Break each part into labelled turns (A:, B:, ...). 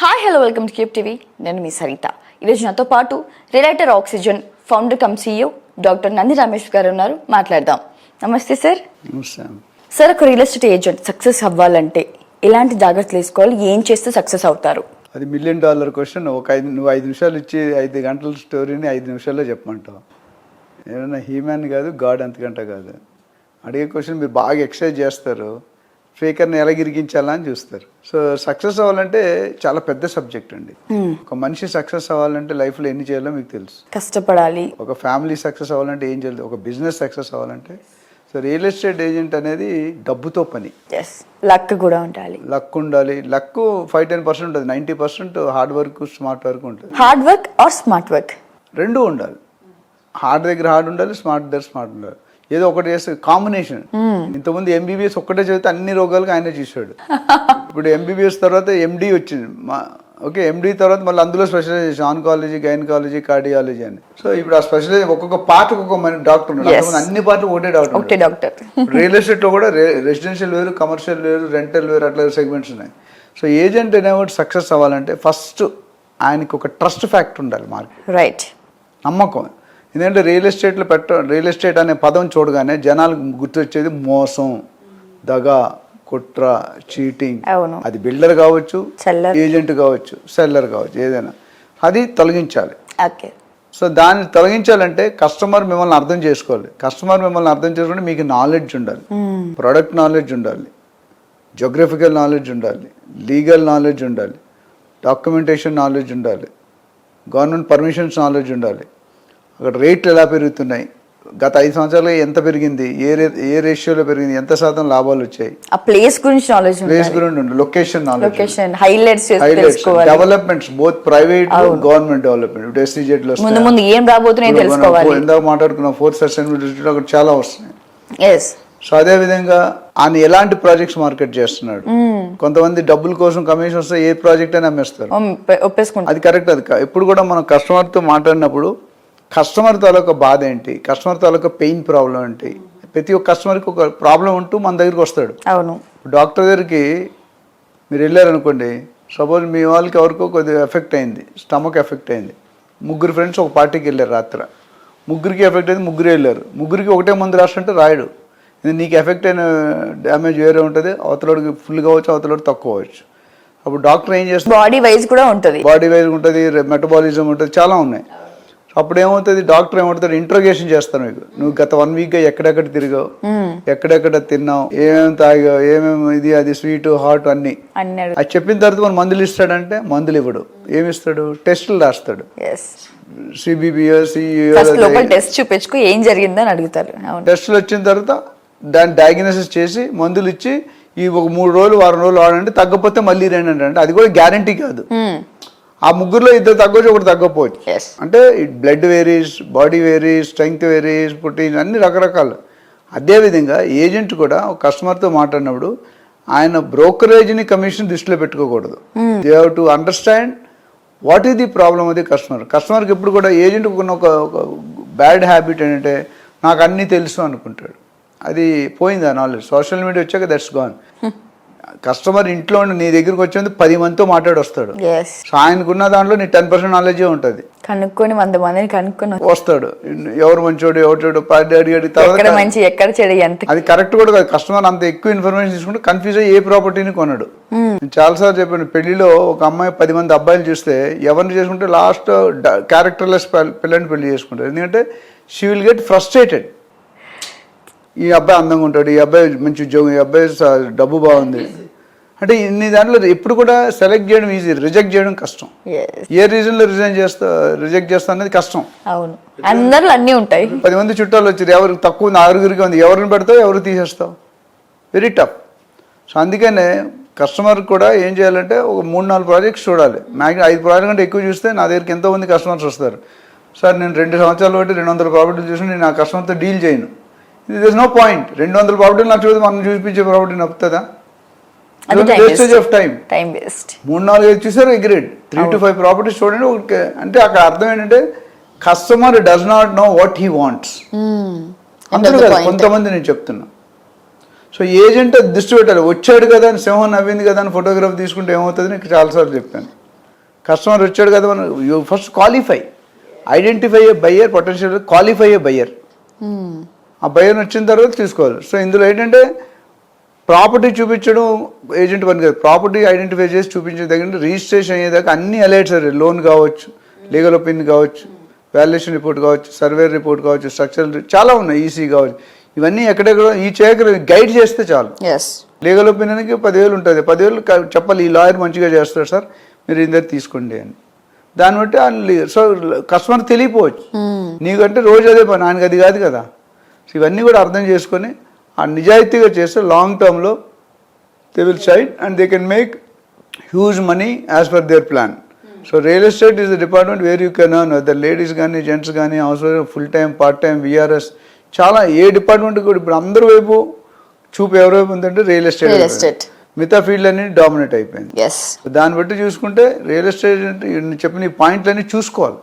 A: Hi hello welcome to Cape TV నేను మీ సరిత. ఈరోజు నాతో పాటు realtor oxygen founder cum CEO doctor Nandi Ramesh గారు ఉన్నారు. మాట్లాడదాం. నమస్తే సార్. సార్ ఒక రియల్ ఎస్టేట్ ఏజెంట్ సక్సెస్ అవ్వాలంటే ఎలాంటి జాగ్రత్తలు తీసుకోవాలి ఏం చేస్తే సక్సెస్ అవుతారు?
B: అది మిలియన్ డాలర్ క్వశ్చన్ ఒక ఐదు నువ్వు ఐదు నిమిషాలు ఇచ్చి ఐదు గంటల స్టోరీని ఐదు నిమిషాల్లో చెప్పమంటావు. ఏమన్నా హ్యూమన్ కాదు గాడ్ అంతకంట కాదు. అడిగే క్వశ్చన్ మీరు బాగా ఎక్సర్సైజ్ చేస్తారు. ఫేకర్ని ఎలా గిరిగించాలా అని చూస్తారు. సో సక్సెస్ అవ్వాలంటే చాలా పెద్ద సబ్జెక్ట్ అండి. ఒక మనిషి సక్సెస్ అవ్వాలంటే లైఫ్లో ఎన్ని చేయాలో మీకు తెలుసు.
A: కష్టపడాలి.
B: ఒక ఫ్యామిలీ సక్సెస్ అవ్వాలంటే ఏం చేయాలి? ఒక బిజినెస్ సక్సెస్ అవ్వాలంటే సో రియల్ ఎస్టేట్ ఏజెంట్ అనేది డబ్బుతో పని.
A: లక్ కూడా ఉండాలి.
B: లక్ ఉండాలి. లక్ ఫైవ్ టెన్ పర్సెంట్ ఉంటుంది. Ninety percent hard work smart work ఉంటుంది.
A: Hard work or smart work
B: రెండు ఉండాలి. హార్డ్ దగ్గర హార్డ్ ఉండాలి స్మార్ట్ దగ్గర స్మార్ట్ ఉండాలి. ఏదో ఒకటి చేస్తే కాంబినేషన్ ఇంతకుముందు ఎంబీబీఎస్ ఒక్కటే చదివితే అన్ని రోగాలకు ఆయనే చూశాడు. ఇప్పుడు ఎంబీబీఎస్ తర్వాత ఎండి వచ్చింది. మా ఓకే ఎండి తర్వాత మళ్ళీ అందులో స్పెషలైజేషన్ ఆన్కాలజీ గైనకాలజీ కార్డియాలజీ అని. సో ఇప్పుడు ఆ స్పెషలైజ్ ఒక్కొక్క పార్ట్ ఒక్కొక్క మన డాక్టర్ ఉన్నాడు. అన్ని పార్ట్లు ఒకటే డాక్టర్
A: ఒకటే డాక్టర్
B: రియల్ ఎస్టేట్లో కూడా రెసిడెన్షియల్ వేరు కమర్షియల్ వేరు రెంటల్ వేరు అట్లా సెగ్మెంట్స్ ఉన్నాయి. సో ఏజెంట్ అనేవాడు సక్సెస్ అవ్వాలంటే ఫస్ట్ ఆయనకి ఒక ట్రస్ట్ ఫ్యాక్ట్ ఉండాలి మార్కెట్
A: రైట్
B: నమ్మకం. ఎందుకంటే రియల్ ఎస్టేట్లో పెట్ట రియల్ ఎస్టేట్ అనే పదం చూడగానే జనాలకు గుర్తొచ్చేది మోసం దగ కుట్ర చీటింగ్.
A: అవును.
B: అది బిల్డర్ కావచ్చు. ఏజెంట్ కావచ్చు సెల్లర్ కావచ్చు ఏదైనా. అది తొలగించాలి.
A: ఓకే.
B: సో దాన్ని తొలగించాలంటే కస్టమర్ మిమ్మల్ని అర్థం చేసుకోవాలి. కస్టమర్ మిమ్మల్ని అర్థం చేసుకుంటే మీకు నాలెడ్జ్ ఉండాలి. ప్రొడక్ట్ నాలెడ్జ్ ఉండాలి. జోగ్రఫికల్ నాలెడ్జ్ ఉండాలి. లీగల్ నాలెడ్జ్ ఉండాలి. డాక్యుమెంటేషన్ నాలెడ్జ్ ఉండాలి. గవర్నమెంట్ పర్మిషన్స్ నాలెడ్జ్ ఉండాలి. అక్కడ రేట్లు ఎలా పెరుగుతున్నాయి? గత ఐదు సంవత్సరాలుగా ఎంత పెరిగింది? ఏ రే ఏ రేషియోలో పెరిగింది? ఎంత శాతం లాభాలు వచ్చాయి?
A: ఆ ప్లేస్ గురించి నాలెడ్జ్
B: ప్లేస్ గురించి location knowledge
A: location highlights
B: highlights developments both private government development ఇప్పుడు ఎస్సీజెడ్లో
A: ముందు ముందు ఏం రాబోతున్నాయో తెలుసుకోవాలి.
B: ఇందాక మాట్లాడుకున్న ఫోర్త్ సస్టైనబిలిటీ అక్కడ చాలా వస్తున్నాయి.
A: ఎస్
B: సో అదే విధంగా ఆయన ఎలాంటి ప్రాజెక్ట్స్ మార్కెట్ చేస్తున్నాడు? కొంతమంది డబ్బుల కోసం కమిషన్ వస్తే ఏ ప్రాజెక్ట్ అయినా అమ్మేస్తారు. అది కరెక్ట్ అది ఎప్పుడు కూడా మనం కస్టమర్తో మాట్లాడినప్పుడు కస్టమర్ తాలూకా బాధ ఏంటి? కస్టమర్ తాలూకా పెయిన్ ప్రాబ్లం ఏంటి? ప్రతి ఒక్క కస్టమర్కి ఒక ప్రాబ్లం ఉంటూ మన దగ్గరికి వస్తాడు.
A: అవును.
B: డాక్టర్ దగ్గరికి మీరు వెళ్ళారనుకోండి సపోజ్ మీ వాళ్ళకి ఎవరికో కొద్దిగా ఎఫెక్ట్ అయింది స్టమక్ ఎఫెక్ట్ అయింది. ముగ్గురు ఫ్రెండ్స్ ఒక పార్టీకి వెళ్ళారు రాత్రి. ముగ్గురికి ఎఫెక్ట్ అయింది ముగ్గురు వెళ్ళారు. ముగ్గురికి ఒకటే మందు రాస్తుంటే రాయడు. ఇది నీకు ఎఫెక్ట్ అయిన డ్యామేజ్ వేరే ఉంటుంది అవతలడికి ఫుల్ కావచ్చు అవతలడికి తక్కువ అవ్వచ్చు అప్పుడు డాక్టర్ ఏం చేస్తారు
A: బాడీ వైజ్ కూడా ఉంటది.
B: బాడీ వైజ్ ఉంటుంది మెటబాలిజం ఉంటుంది చాలా ఉన్నాయి. అప్పుడు ఏమవుతుంది డాక్టర్ ఏమవుతాడు ఇంట్రోగేషన్ చేస్తాను మీకు. నువ్వు గత వన్ వీక్గా ఎక్కడెక్కడ తిరిగావు? ఎక్కడెక్కడ తిన్నావు? ఏమేమి తాగావు? ఏమేమి ఇది అది స్వీట్ హాట్ అన్నీ. అది చెప్పిన తర్వాత మన మందులు ఇస్తాడంటే మందులు ఇవ్వడు. ఏమి ఇస్తాడు టెస్టులు రాస్తాడు. సిబిబిఓ సిఇఓ
A: టెస్ట్ చూపించుకో ఏం జరిగిందని అడుగుతారు.
B: టెస్టులు వచ్చిన తర్వాత దాన్ని డయాగ్నోసిస్ చేసి మందులు ఇచ్చి ఈ ఒక మూడు రోజులు వారం రోజులు వాడండి తగ్గకపోతే మళ్ళీ రండి అంటే అది కూడా గ్యారంటీ కాదు. ఆ ముగ్గురులో ఇద్దరు తగ్గొచ్చు ఒకటి తగ్గకపోవచ్చు.
A: ఎస్
B: అంటే blood varies body varies strength varies protein అన్ని రకరకాలు. అదేవిధంగా ఏజెంట్ కూడా ఒక కస్టమర్తో మాట్లాడినప్పుడు ఆయన బ్రోకరేజ్ని కమిషన్ దృష్టిలో పెట్టుకోకూడదు. They have to understand what is the problem అది కస్టమర్ కస్టమర్కి ఎప్పుడు కూడా ఏజెంట్ ఒక బ్యాడ్ హ్యాబిట్ ఏంటంటే నాకు అన్నీ తెలుసు అనుకుంటాడు. అది పోయింది ఆ నాలెడ్జ్ సోషల్ మీడియా వచ్చాక దట్స్ గాన్ కస్టమర్ ఇంట్లో నీ దగ్గరికి వచ్చేది పది మందితో మాట్లాడి వస్తాడు సో ఆయనకున్న దాంట్లో నీ టెన్ పర్సెంట్ నాలెడ్జే ఉంటుంది.
A: కనుక్కొని వంద మందిని కనుక్కొని
B: వస్తాడు. ఎవరు మంచోడు ఎవరు చెడు పది అడిగి అడిగి
A: ఎక్కడ
B: తర్వాత
A: మంచి ఎక్కడ చెడు ఎంత
B: అది కరెక్ట్ కూడా కాదు. కస్టమర్ అంత ఎక్కువ ఇన్ఫర్మేషన్ తీసుకుంటే కన్ఫ్యూజ్ అయ్యి ఏ ప్రాపర్టీని కొనడు. నేను చాలాసార్లు చెప్పాను పెళ్ళిలో ఒక అమ్మాయి పది మంది అబ్బాయిలు చూస్తే ఎవరిని చేసుకుంటే లాస్ట్ క్యారెక్టర్లెస్ పిల్లని పెళ్ళి చేసుకుంటారు. ఎందుకంటే షీ విల్ గెట్ ఫ్రస్ట్రేటెడ్ ఈ అబ్బాయి అందంగా ఉంటాడు ఈ అబ్బాయి మంచి ఉద్యోగం ఈ అబ్బాయి డబ్బు బాగుంది. అంటే ఇన్ని దాంట్లో ఎప్పుడు కూడా సెలెక్ట్ చేయడం ఈజీ రిజెక్ట్ చేయడం కష్టం. ఏ రీజన్లో రిజైన్ చేస్తా రిజెక్ట్ చేస్తా అనేది కష్టం.
A: అవును. అందరిలో అన్నీ ఉంటాయి.
B: పది మంది చుట్టాలు వచ్చారు ఎవరికి తక్కువ ఉంది ఆరుగురికి ఉంది ఎవరిని పెడతావు ఎవరు తీసేస్తావు? వెరీ టఫ్ సో అందుకనే కస్టమర్ కూడా ఏం చేయాలంటే ఒక మూడు నాలుగు ప్రాజెక్ట్స్ చూడాలి. మ్యాక్సిమం ఐదు ప్రాజెక్ట్ కంటే ఎక్కువ చూస్తే నా దగ్గరికి ఎంతో మంది కస్టమర్స్ వస్తారు. సార్ నేను రెండు సంవత్సరాలు బట్టి రెండు వందల ప్రాపర్టీలు చూసి నేను ఆ కస్టమర్తో డీల్ చేయను. ఇది ఇస్ నో పాయింట్ రెండు వందల ప్రాపర్టీలు నాకు చూసి మనం చూపించే property నప్పుతుందా? Wastage. Of time
A: time waste
B: మూడు నాలుగు ఐదు చూసారు అగ్రేడ్ త్రీ టు ఫైవ్ ప్రాపర్టీస్ చూడండి ఒక అంటే అక్కడ అర్థం ఏంటంటే customer does not know what he wants అందరూ కదా కొంతమంది నేను చెప్తున్నా. సో ఏజెంట్ దృష్టి పెట్టాలి. వచ్చాడు కదా అని సింహం నవ్వింది కదా అని ఫోటోగ్రాఫ్ తీసుకుంటే ఏమవుతుంది? నీకు చాలాసార్లు చెప్పాను. కస్టమర్ వచ్చాడు కదా మనం you first qualify identify a buyer potential qualify a buyer ఆ బయ్యర్ వచ్చిన తర్వాత తీసుకోవాలి. సో ఇందులో ఏంటంటే ప్రాపర్టీ చూపించడం ఏజెంట్ పని కాదు. ప్రాపర్టీ ఐడెంటిఫై చేసి చూపించే దగ్గర రిజిస్ట్రేషన్ అయ్యేదాకా అన్ని అలర్ట్స్ లోన్ కావచ్చు లీగల్ ఒపీనియన్ కావచ్చు వాల్యుయేషన్ రిపోర్ట్ కావచ్చు సర్వే రిపోర్ట్ కావచ్చు స్ట్రక్చరల్ చాలా ఉన్నాయి. ఈసీ కావచ్చు. ఇవన్నీ ఎక్కడెక్కడ ఈ చేయక గైడ్ చేస్తే చాలు. లీగల్ ఒపీనియన్కి పదివేలు ఉంటుంది. పదివేలు చెప్పాలి. ఈ లాయర్ మంచిగా చేస్తాడు సార్. మీరు ఇందరు తీసుకోండి అని. దాన్ని బట్టి సో కస్టమర్ తెలియపోవచ్చు. నీకంటే రోజు అదే పని. ఆయనకి అది కాదు కదా. ఇవన్నీ కూడా అర్థం చేసుకొని ఆ నిజాయితీగా చేస్తే లాంగ్ టర్మ్లో they will side and they can make huge money as per their plan so real estate is the department where you can earn the ladies కానీ జెంట్స్ కానీ అవసరం full time part time VRS చాలా ఏ department కూడా ఇప్పుడు అందరి వైపు చూపు ఎవరి వైపు ఉందంటే రియల్ ఎస్టేట్
A: estate.
B: మిగతా ఫీల్డ్ అన్ని డామినేట్ అయిపోయింది. దాన్ని బట్టి చూసుకుంటే రియల్ ఎస్టేట్ చెప్పిన పాయింట్లన్నీ చూసుకోవాలి.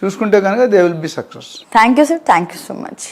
B: చూసుకుంటే కనుక they will be success
A: thank you sir thank you so much